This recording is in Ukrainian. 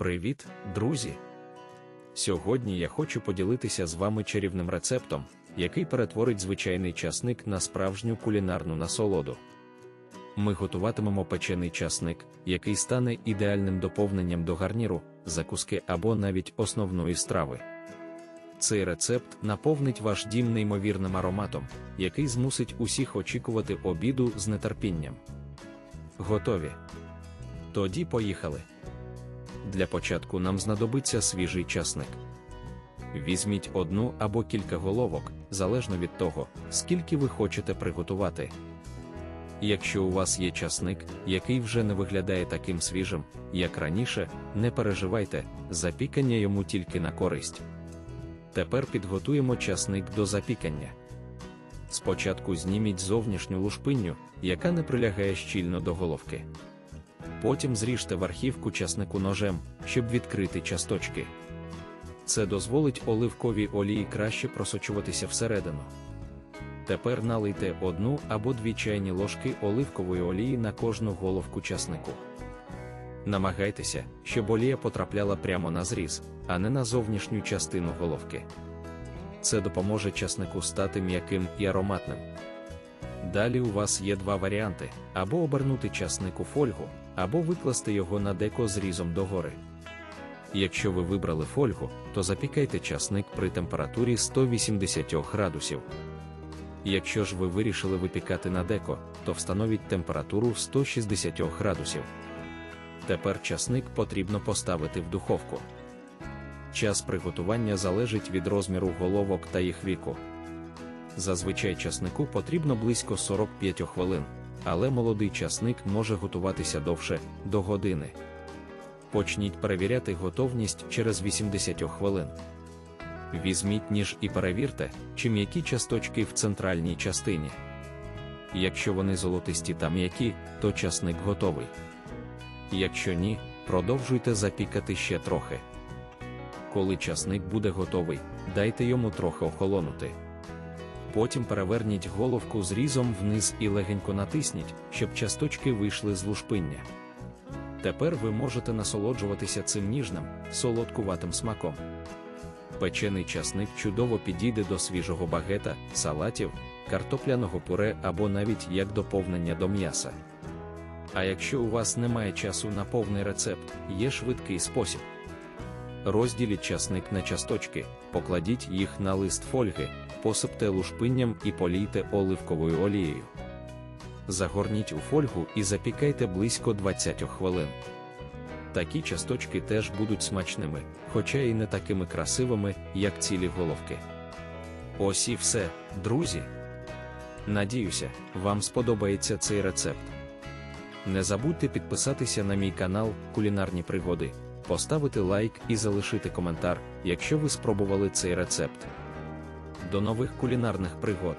Привіт, друзі! Сьогодні я хочу поділитися з вами чарівним рецептом, який перетворить звичайний часник на справжню кулінарну насолоду. Ми готуватимемо печений часник, який стане ідеальним доповненням до гарніру, закуски або навіть основної страви. Цей рецепт наповнить ваш дім неймовірним ароматом, який змусить усіх очікувати обіду з нетерпінням. Готові? Тоді поїхали. Для початку нам знадобиться свіжий часник. Візьміть одну або кілька головок, залежно від того, скільки ви хочете приготувати. Якщо у вас є часник, який вже не виглядає таким свіжим, як раніше, не переживайте, запікання йому тільки на користь. Тепер підготуємо часник до запікання. Спочатку зніміть зовнішню лушпинню, яка не прилягає щільно до головки. Потім зріжте верхівку часнику ножем, щоб відкрити часточки. Це дозволить оливковій олії краще просочуватися всередину. Тепер налийте одну або дві чайні ложки оливкової олії на кожну головку часнику. Намагайтеся, щоб олія потрапляла прямо на зріз, а не на зовнішню частину головки. Це допоможе часнику стати м'яким і ароматним. Далі у вас є два варіанти: або обернути часник у фольгу, або викласти його на деко зрізом догори. Якщо ви вибрали фольгу, то запікайте часник при температурі 180 градусів. Якщо ж ви вирішили випікати на деко, то встановіть температуру 160 градусів. Тепер часник потрібно поставити в духовку. Час приготування залежить від розміру головок та їх віку. Зазвичай часнику потрібно близько 45 хвилин, але молодий часник може готуватися довше до години. Почніть перевіряти готовність через 80 хвилин. Візьміть ніж і перевірте, чи м'які часточки в центральній частині. Якщо вони золотисті та м'які, то часник готовий. Якщо ні, продовжуйте запікати ще трохи. Коли часник буде готовий, дайте йому трохи охолонути. Потім переверніть головку зрізом вниз і легенько натисніть, щоб часточки вийшли з лушпиння. Тепер ви можете насолоджуватися цим ніжним, солодкуватим смаком. Печений часник чудово підійде до свіжого багета, салатів, картопляного пюре або навіть як доповнення до м'яса. А якщо у вас немає часу на повний рецепт, є швидкий спосіб. Розділіть часник на часточки, покладіть їх на лист фольги, посипте лушпинням і полійте оливковою олією. Загорніть у фольгу і запікайте близько 20 хвилин. Такі часточки теж будуть смачними, хоча і не такими красивими, як цілі головки. Ось і все, друзі. Надіюся, вам сподобається цей рецепт. Не забудьте підписатися на мій канал Кулінарні пригоди, поставити лайк і залишити коментар, якщо ви спробували цей рецепт. До нових кулінарних пригод!